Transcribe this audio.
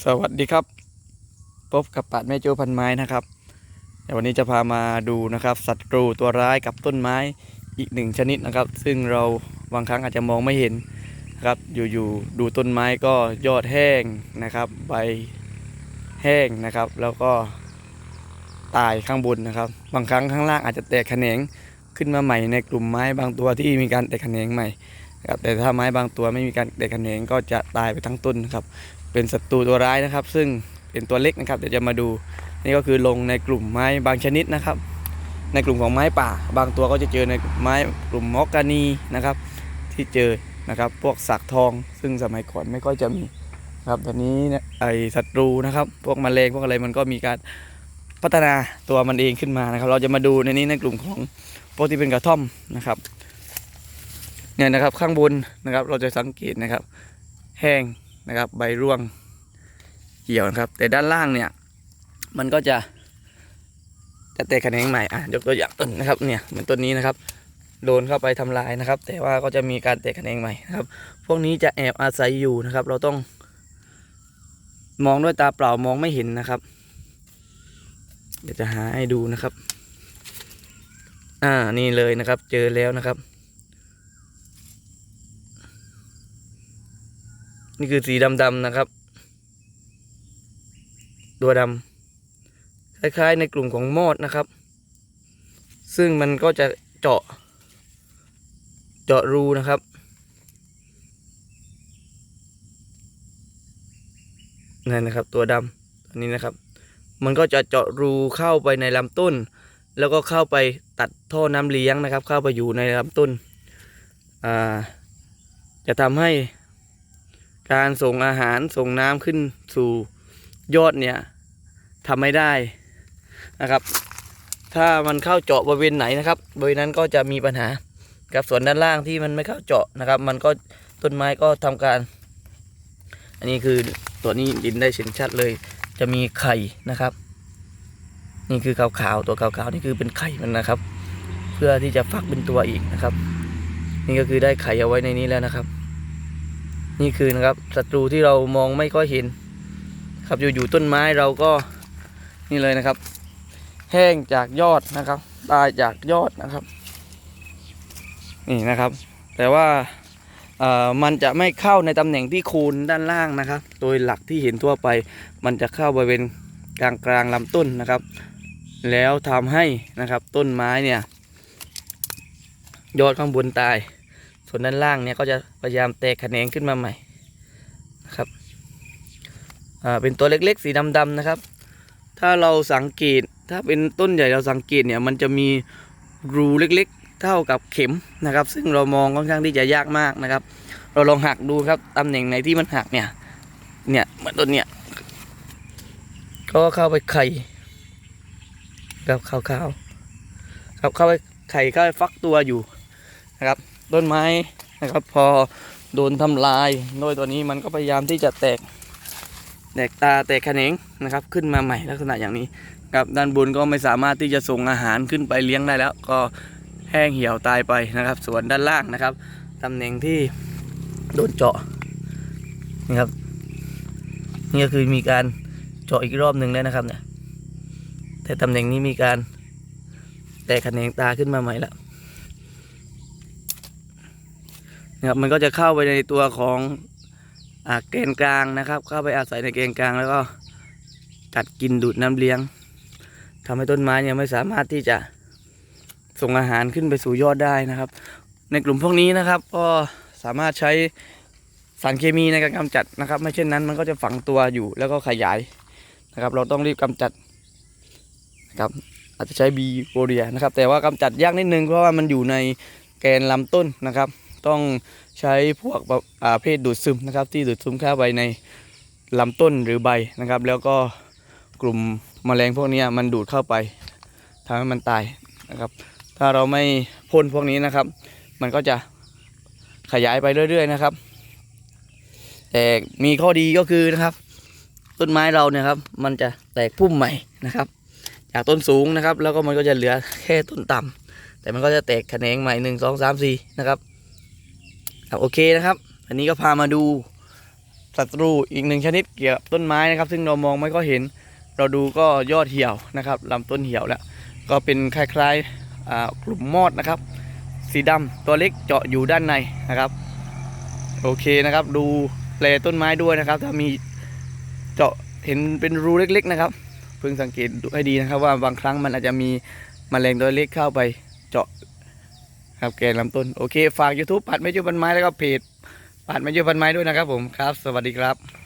สวัสดีครับ พบกับปัดแม่โจ้พันไม้นะครับเดี๋ยววันนี้จะพามาดูนะครับศัตรูตัวร้ายกับต้นไม้อีกหนึ่งชนิดนะครับ ซึ่งเราบางครั้งอาจจะมองไม่เห็นนะครับ อยู่ๆดูต้นไม้ก็ยอดแห้งนะครับ ใบแห้งนะครับ แล้วก็ตายข้างบนนะครับ บางครั้งข้างล่างอาจจะแตกแขนงขึ้นมาใหม่ในกลุ่มไม้บางตัวที่มีการแตกแขนงใหม่ครับแต่ถ้าไม้บางตัวไม่มีการแตกแขนงก็จะตายไปทั้งต้นครับ เป็นศัตรูตัวร้ายนะครับ ซึ่งเป็นตัวเล็กนะครับเดี๋ยวจะมาดู นี่ก็คือลงในกลุ่มไม้บางชนิดนะครับ ในกลุ่มของไม้ป่า บางตัวก็จะเจอในไม้กลุ่มมอกกานีนะครับ ที่เจอนะครับ พวกสักทอง ซึ่งสมัยก่อนไม่ค่อยจะมีครับตอนนี้นี่ยไอศัตรูนะครับ พวกแมลงพวกอะไรมันก็มีการพัฒนาตัวมันเองขึ้นมานะครับ เราจะมาดูในนี้ในกลุ่มของพวกที่เป็นกระท่อมนะครับเนี่ยนะครับข้างบนนะครับเราจะสังเกตนะครับ แห้ง นะครับ ใบร่วงเหี่ยวนะครับ แต่ด้านล่างเนี่ย มันก็จะจะแตกแขนงใหม่อะยกตัวอย่างต้นนะครับเนี่ยเหมือนต้นนี้นะครับโดนเข้าไปทำลายนะครับ แต่ว่าก็จะมีการแตกแขนงใหม่นะครับ พวกนี้จะแอบอาศัยอยู่นะครับ เราต้อง มองด้วยตาเปล่ามองไม่เห็นนะครับ เดี๋ยวจะหาให้ดูนะครับ อ่านี่เลยนะครับ เจอแล้วนะครับ นี่คือสีดำๆนะครับ ตัวดำคล้ายๆ ในกลุ่มของมอดนะครับ ซึ่งมันก็จะเจาะ เจาะรูนะครับนั่นนะครับ ตัวดำอันนี้นะครับ มันก็จะเจาะรูเข้าไปในลำต้น แล้วก็เข้าไปตัดท่อน้ำเลี้ยงนะครับ เข้าไปอยู่ในลำต้น อ่า จะทำให้ การส่งอาหารส่งน้ำขึ้นสู่ยอดเนี่ยทำไม่ได้นะครับ ถ้ามันเข้าเจาะบริเวณไหนนะครับบริเวณนั้นก็จะมีปัญหาครับส่วนด้านล่างที่มันไม่เข้าเจาะนะครับ มันก็ต้นไม้ก็ทำการ อันนี้คือตัวนี้ดินได้เห็นชัดเลย จะมีไข่นะครับ นี่คือขาวๆตัวขาวๆนี่คือเป็นไข่มันนะครับ เพื่อที่จะฟักเป็นตัวอีกนะครับ นี่ก็คือได้ไข่เอาไว้ในนี้แล้วนะครับ นี่คือนะครับศัตรูที่เรามองไม่ค่อยเห็น ครับอยู่ๆต้นไม้เราก็นี่เลยนะครับ แห้งจากยอดนะครับ ตายจากยอดนะครับ นี่นะครับ แต่ว่าเอ่อมันจะไม่เข้าในตำแหน่งที่คูนด้านล่างนะครับ โดยหลักที่เห็นทั่วไป มันจะเข้าบริเวณกลางกลางลำต้นนะครับ แล้วทำให้นะครับต้นไม้เนี่ย ยอดข้างบนตาย ส่วนด้านล่างเนี่ยก็จะพยายามแตกแขนงขึ้นมาใหม่นะครับเป็นตัวเล็กๆ สีดำๆนะครับ ถ้าเราสังเกตถ้าเป็นต้นใหญ่เราสังเกตเนี่ยมันจะมีรูเล็กๆ เท่ากับเข็มนะครับ ซึ่งเรามองค่อนข้างที่จะยากมากนะครับ เราลองหักดูครับตำแหน่งไหนที่มันหักเนี่ยเนี่ยเหมือนต้นเนี่ยก็เข้าไปไข่ครับขาวๆครับเข้าไปไข่เข้าไปฟักตัวอยู่นะครับ ต้นไม้นะครับ พอโดนทำลายโดยตัวนี้มันก็พยายามที่จะแตกแตกตาแตกแขนงนะครับ ขึ้นมาใหม่ลักษณะอย่างนี้ครับด้านบนก็ไม่สามารถที่จะส่งอาหารขึ้นไปเลี้ยงได้แล้ว ก็แห้งเหี่ยวตายไปนะครับ ส่วนด้านล่างนะครับตำแหน่งที่โดนเจาะนี่ครับนี่ก็คือมีการเจาะอีกรอบหนึ่งแล้วนะครับเนี่ยแต่ตำแหน่งนี้มีการแตกแขนงตาขึ้นมาใหม่แล้ว นะครับมันก็จะเข้าไปในตัวของอาแกนกลางนะครับ เข้าไปอาศัยในแกนกลางแล้วก็กัดกินดูดน้ำเลี้ยงทำให้ต้นไม้เนี่ยไม่สามารถที่จะส่งอาหารขึ้นไปสู่ยอดได้นะครับ ในกลุ่มพวกนี้นะครับ ก็สามารถใช้สารเคมีในการกำจัดนะครับ ไม่เช่นนั้นมันก็จะฝังตัวอยู่แล้วก็ขยายนะครับ เราต้องรีบกำจัดนะครับอาจจะใช้บีโบเรียนะครับ แต่ว่ากำจัดยากนิดนึงเพราะว่ามันอยู่ในแกนลำต้นนะครับ ต้องใช้พวกแบบอ่าเพศดูดซึมนะครับ ที่ดูดซึมเข้าไปในลำต้นหรือใบนะครับ แล้วก็กลุ่มแมลงพวกนี้มันดูดเข้าไปทำให้มันตายนะครับ ถ้าเราไม่พ่นพวกนี้นะครับ มันก็จะขยายไปเรื่อย ๆ นะครับ แต่มีข้อดีก็คือนะครับ ต้นไม้เราเนี่ยครับ มันจะแตกพุ่มใหม่นะครับ จากต้นสูงนะครับ แล้วก็มันก็จะเหลือแค่ต้นต่ำแต่มันก็จะแตกแขนงใหม่หนึ่งสองสามสี่นะครับ โอเคนะครับ อันนี้ก็พามาดูศัตรูอีกหนึ่งชนิดเกี่ยวกับต้นไม้นะครับ ซึ่งเรามองไม่ก็เห็น เราดูก็ยอดเหี่ยวนะครับลำต้นเหี่ยวแล้วก็เป็นคล้ายๆกลุ่มมอดนะครับ สีดำตัวเล็กเจาะอยู่ด้านในนะครับ โอเคนะครับ ดูแลต้นไม้ด้วยนะครับ ถ้ามีเจาะเห็นเป็นรูเล็ก ๆ นะครับเพิ่งสังเกตดูให้ดีนะครับว่าบางครั้งมันอาจจะมีแมลงตัวเล็กเข้าไปเจาะ ครับแกนลำต้นโอเคฝาก YouTube ปัดไม่ยุบันไม้แล้วก็เพจปัดไม่ยุบันไม้ด้วยนะครับผมครับ สวัสดีครับ